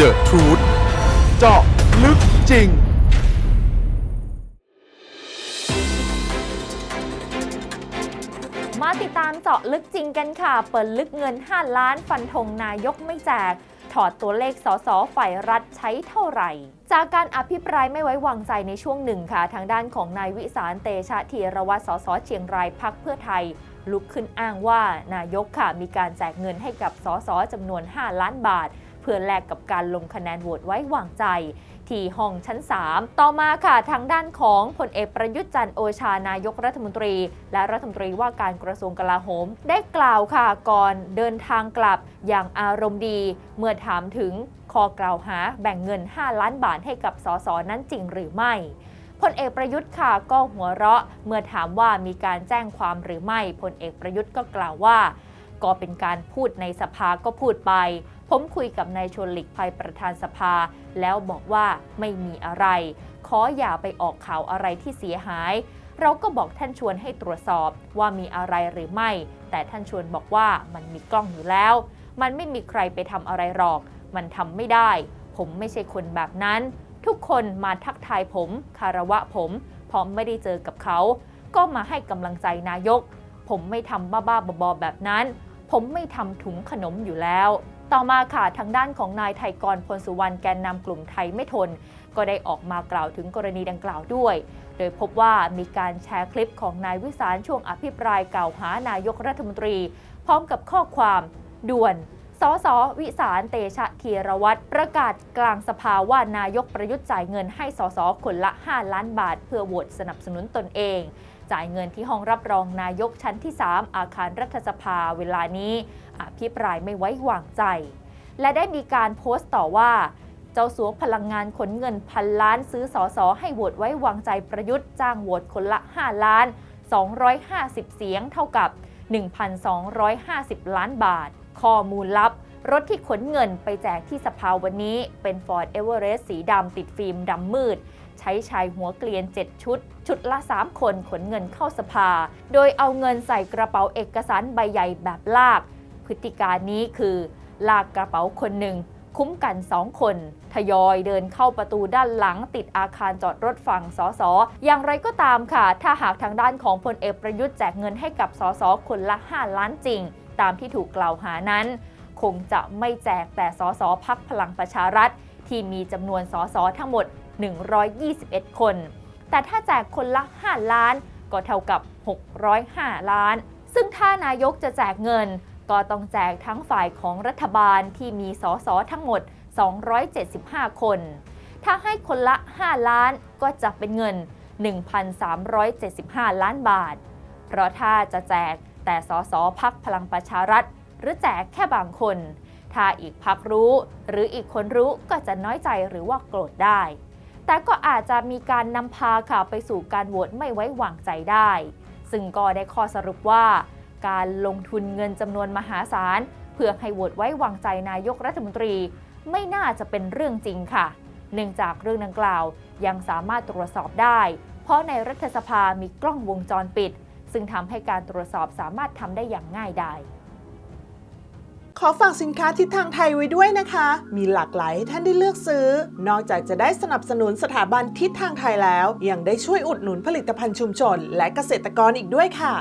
The Truth เจาะลึกจริง มาติดตามเจาะลึกจริงกันค่ะ เปิดลึกเงิน 5 ล้านฟันธงนายกไม่แจก ถอดตัวเลขสสฝ่ายรัฐใช้เท่าไหร่จากการอภิปรายไม่ไว้วางใจในช่วงหนึ่งค่ะ ทางด้านของนายวิสารเตชะธีรวัตรสสเชียงรายพักเพื่อไทย ลุกขึ้นอ้างว่านายกค่ะมีการแจกเงินให้กับสสจำนวน 5 ล้านบาท เพื่อแลกกับการลงคะแนนโหวตไว้วางใจ ที่ห้องชั้น 3 ต่อมาค่ะทางด้านของพลเอกประยุทธ์จันทร์โอชานายกรัฐมนตรี และรัฐมนตรีว่าการกระทรวงกลาโหม ได้กล่าวค่ะก่อนเดินทางกลับอย่างอารมณ์ดี เมื่อถามถึงข้อกล่าวหาแบ่งเงิน 5 ล้านบาทให้กับสสนั้นจริงหรือไม่พลเอกประยุทธ์ค่ะก็หัวเราะ เมื่อถามว่ามีการแจ้งความหรือไม่พลเอกประยุทธ์ก็กล่าวว่า ก็เป็นการพูดในสภาก็พูดไป ผมคุยกับนายชวนหลีกภัยประธานสภา แล้วบอกว่าไม่มีอะไร ขออย่าไปออกข่าวอะไรที่เสียหาย เราก็บอกท่านชวนให้ตรวจสอบว่ามีอะไรหรือไม่ แต่ท่านชวนบอกว่ามันมีกล้องอยู่แล้ว มันไม่มีใครไปทำอะไรหรอก มันทำไม่ได้ ผมไม่ใช่คนแบบนั้น ทุกคนมาทักทายผม คารวะผมเพราะไม่ได้เจอกับเขา ก็มาให้กำลังใจนายก ผมไม่ทำบ้าๆบอๆแบบนั้น ผมไม่ทำถุงขนมอยู่แล้ว ต่อมาค่ะทางด้านของนายไทยกรพลสุวรรณแกนนำกลุ่มไทยไม่ทน ก็ได้ออกมากล่าวถึงกรณีดังกล่าวด้วย โดยพบว่ามีการแชร์คลิปของนายวิสารช่วงอภิปรายกล่าวหานายกรัฐมนตรี พร้อมกับข้อความด่วน สสวิสารเตชะธีรวัตรประกาศกลางสภาว่านายกประยุทธ์จ่ายเงินให้สสคนละ 5 ล้านบาท เพื่อโหวตสนับสนุนตนเอง จ่ายเงินที่ห้องรับรองนายกชั้นที่ 3 อาคารรัฐสภาเวลานี้ อภิปรายไม่ไว้วางใจ และได้มีการโพสต์ต่อว่า เจ้าสัวพลังงานขนเงินพันล้านซื้อสอสอให้โหวตไว้วางใจประยุทธ์จ้างโหวตคนละ 5 ล้าน 250 เสียงเท่ากับ 1,250 ล้านบาท ข้อมูลลับ รถที่ขนเงินไปแจกที่สภาวันนี้เป็น Ford Everest สีดำติดฟิล์มดำมืด ใช้ชายหัวเกลียน 7 ชุด ชุดละ 3 คนขนเงินเข้าสภา โดยเอาเงินใส่กระเป๋าเอกสารใบใหญ่แบบลาก พฤติการนี้คือ ลากกระเป๋าคนหนึ่งคุ้มกัน2คน ทยอยเดินเข้าประตูด้านหลังติดอาคารจอดรถฝั่งสสอย่างไรก็ตามค่ะ ถ้าหากทางด้านของพลเอกประยุทธ์แจกเงินให้กับสสคนละ 5 ล้านจริง ตามที่ถูกกล่าวหานั้น คงจะไม่แจกแต่สสพักพลังประชารัฐ ที่มีจำนวนสสทั้งหมด 121 คน แต่ถ้าแจกคนละ 5 ล้าน ก็เท่ากับ 605 ล้าน ซึ่งถ้านายกจะแจกเงิน ก็ต้องแจกทั้งฝ่ายของรัฐบาลที่มีสสทั้งหมด 275 คน ถ้าให้คนละ 5 ล้านก็จะเป็นเงิน 1,375 ล้านบาท เพราะถ้าจะแจก แต่สสพักพลังประชารัฐ หรือแจกแค่บางคน ถ้าอีกพักรู้ หรืออีกคนรู้ก็จะน้อยใจหรือว่าโกรธได้ แต่ก็อาจจะมีการนำพาข่าวไปสู่การโหวตไม่ไว้วางใจได้ ซึ่งก็ได้ข้อสรุปว่า การลงทุนเงินจำนวนมหาศาลเพื่อให้โหวตไว้วางใจนายกรัฐมนตรี ไม่น่าจะเป็นเรื่องจริงค่ะ เนื่องจากเรื่องดังกล่าวยังสามารถตรวจสอบได้ เพราะในรัฐสภามีกล้องวงจรปิด ซึ่งทำให้การตรวจสอบสามารถทำได้อย่างง่ายดายขอฝากสินค้าทิศทางไทยไว้ด้วยนะคะ มีหลากหลายให้ท่านได้เลือกซื้อ นอกจากจะได้สนับสนุนสถาบันทิศทางไทยแล้ว ยังได้ช่วยอุดหนุนผลิตภัณฑ์ชุมชน และเกษตรกรอีกด้วยค่ะ